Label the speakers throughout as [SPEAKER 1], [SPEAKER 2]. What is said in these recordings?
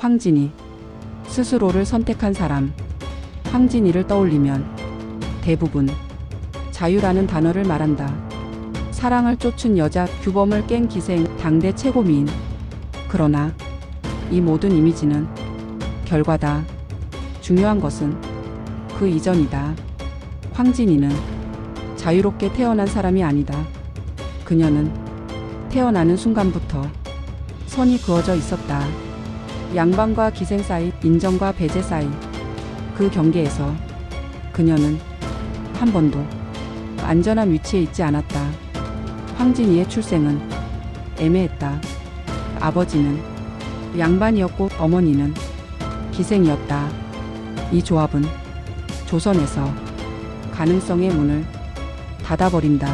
[SPEAKER 1] 황진이 스스로를 선택한 사람 황진이를 떠올리면 대부분 자유라는 단어를 말한다. 사랑을 쫓은 여자 규범을 깬 기생 당대 최고 미인. 그러나 이 모든 이미지는 결과다. 중요한 것은 그 이전이다. 황진이는 자유롭게 태어난 사람이 아니다. 그녀는 태어나는 순간부터 선이 그어져 있었다. 양반과 기생 사이, 인정과 배제 사이. 그 경계에서 그녀는 한 번도 안전한 위치에 있지 않았다. 황진이의 출생은 애매했다. 아버지는 양반이었고 어머니는 기생이었다. 이 조합은 조선에서 가능성의 문을 닫아버린다.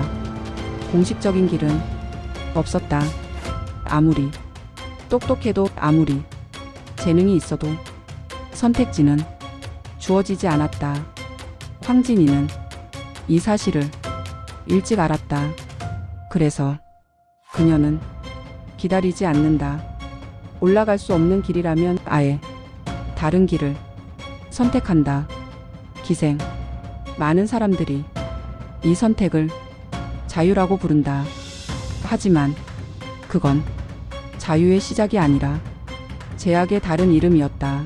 [SPEAKER 1] 공식적인 길은 없었다. 아무리 똑똑해도 아무리 재능이 있어도 선택지는 주어지지 않았다. 황진이는 이 사실을 일찍 알았다. 그래서 그녀는 기다리지 않는다. 올라갈 수 없는 길이라면 아예 다른 길을 선택한다. 기생. 많은 사람들이 이 선택을 자유라고 부른다. 하지만 그건 자유의 시작이 아니라 제약의 다른 이름이었다.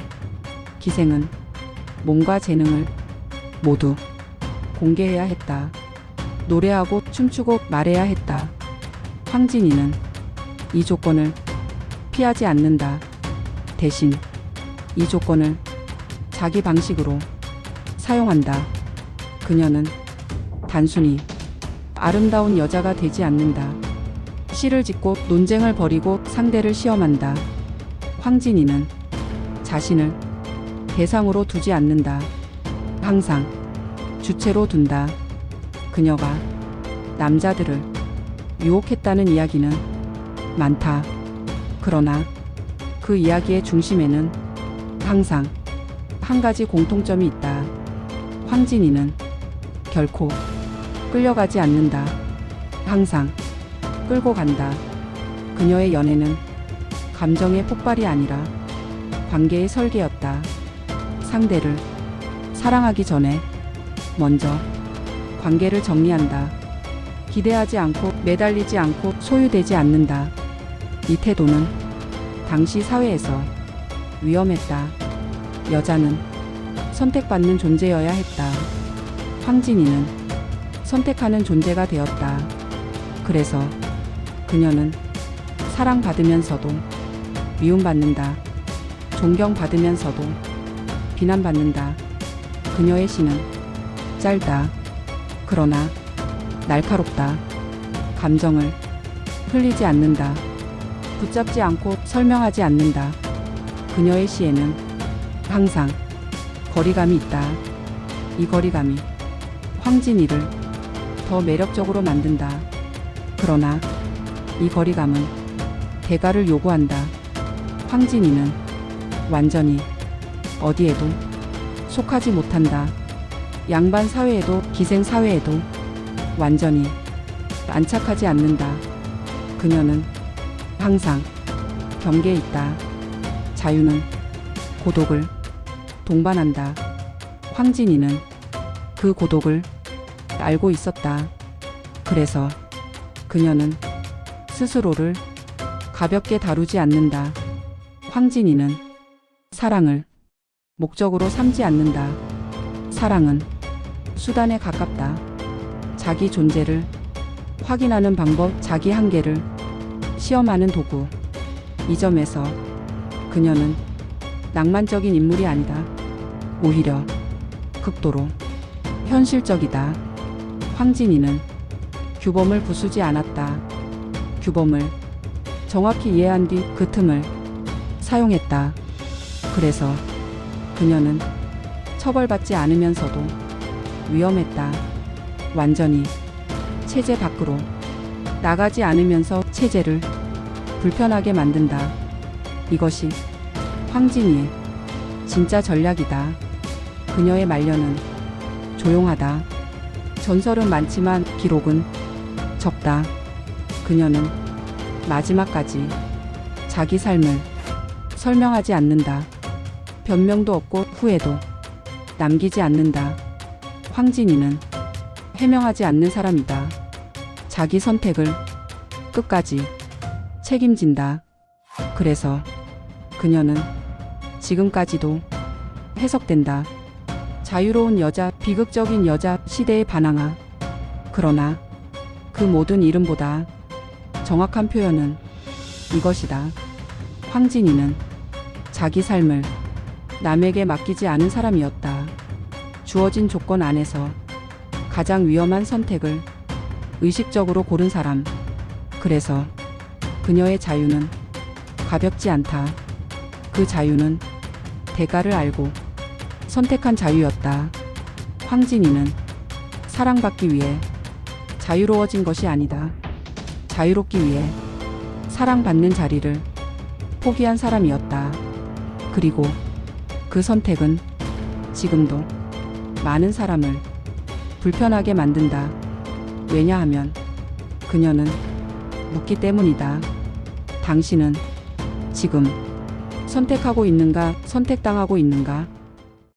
[SPEAKER 1] 기생은 몸과 재능을 모두 공개해야 했다. 노래하고 춤추고 말해야 했다. 황진이는 이 조건을 피하지 않는다. 대신 이 조건을 자기 방식으로 사용한다. 그녀는 단순히 아름다운 여자가 되지 않는다. 시를 짓고 논쟁을 벌이고 상대를 시험한다. 황진이는 자신을 대상으로 두지 않는다. 항상 주체로 둔다. 그녀가 남자들을 유혹했다는 이야기는 많다. 그러나 그 이야기의 중심에는 항상 한 가지 공통점이 있다. 황진이는 결코 끌려가지 않는다. 항상 끌고 간다. 그녀의 연애는 감정의 폭발이 아니라 관계의 설계였다. 상대를 사랑하기 전에 먼저 관계를 정리한다. 기대하지 않고 매달리지 않고 소유되지 않는다. 이 태도는 당시 사회에서 위험했다. 여자는 선택받는 존재여야 했다. 황진이는 선택하는 존재가 되었다. 그래서 그녀는 사랑받으면서도 미움받는다. 존경받으면서도 비난받는다. 그녀의 시는 짧다. 그러나 날카롭다. 감정을 흘리지 않는다. 붙잡지 않고 설명하지 않는다. 그녀의 시에는 항상 거리감이 있다. 이 거리감이 황진이를 더 매력적으로 만든다. 그러나 이 거리감은 대가를 요구한다. 황진이는 완전히 어디에도 속하지 못한다. 양반 사회에도 기생 사회에도 완전히 안착하지 않는다. 그녀는 항상 경계에 있다. 자유는 고독을 동반한다. 황진이는 그 고독을 알고 있었다. 그래서 그녀는 스스로를 가볍게 다루지 않는다. 황진이는 사랑을 목적으로 삼지 않는다. 사랑은 수단에 가깝다. 자기 존재를 확인하는 방법, 자기 한계를 시험하는 도구. 이 점에서 그녀는 낭만적인 인물이 아니다. 오히려 극도로 현실적이다. 황진이는 규범을 부수지 않았다. 규범을 정확히 이해한 뒤 그 틈을 사용했다. 그래서 그녀는 처벌받지 않으면서도 위험했다. 완전히 체제 밖으로 나가지 않으면서 체제를 불편하게 만든다. 이것이 황진이의 진짜 전략이다. 그녀의 말년은 조용하다. 전설은 많지만 기록은 적다. 그녀는 마지막까지 자기 삶을 설명하지 않는다. 변명도 없고 후회도 남기지 않는다. 황진이는 해명하지 않는 사람이다. 자기 선택을 끝까지 책임진다. 그래서 그녀는 지금까지도 해석된다. 자유로운 여자, 비극적인 여자, 시대의 반항아. 그러나 그 모든 이름보다 정확한 표현은 이것이다. 황진이는 자기 삶을 남에게 맡기지 않은 사람이었다. 주어진 조건 안에서 가장 위험한 선택을 의식적으로 고른 사람. 그래서 그녀의 자유는 가볍지 않다. 그 자유는 대가를 알고 선택한 자유였다. 황진이는 사랑받기 위해 자유로워진 것이 아니다. 자유롭기 위해 사랑받는 자리를 포기한 사람이었다. 그리고 그 선택은 지금도 많은 사람을 불편하게 만든다. 왜냐하면 그녀는 묻기 때문이다. 당신은 지금 선택하고 있는가, 선택당하고 있는가?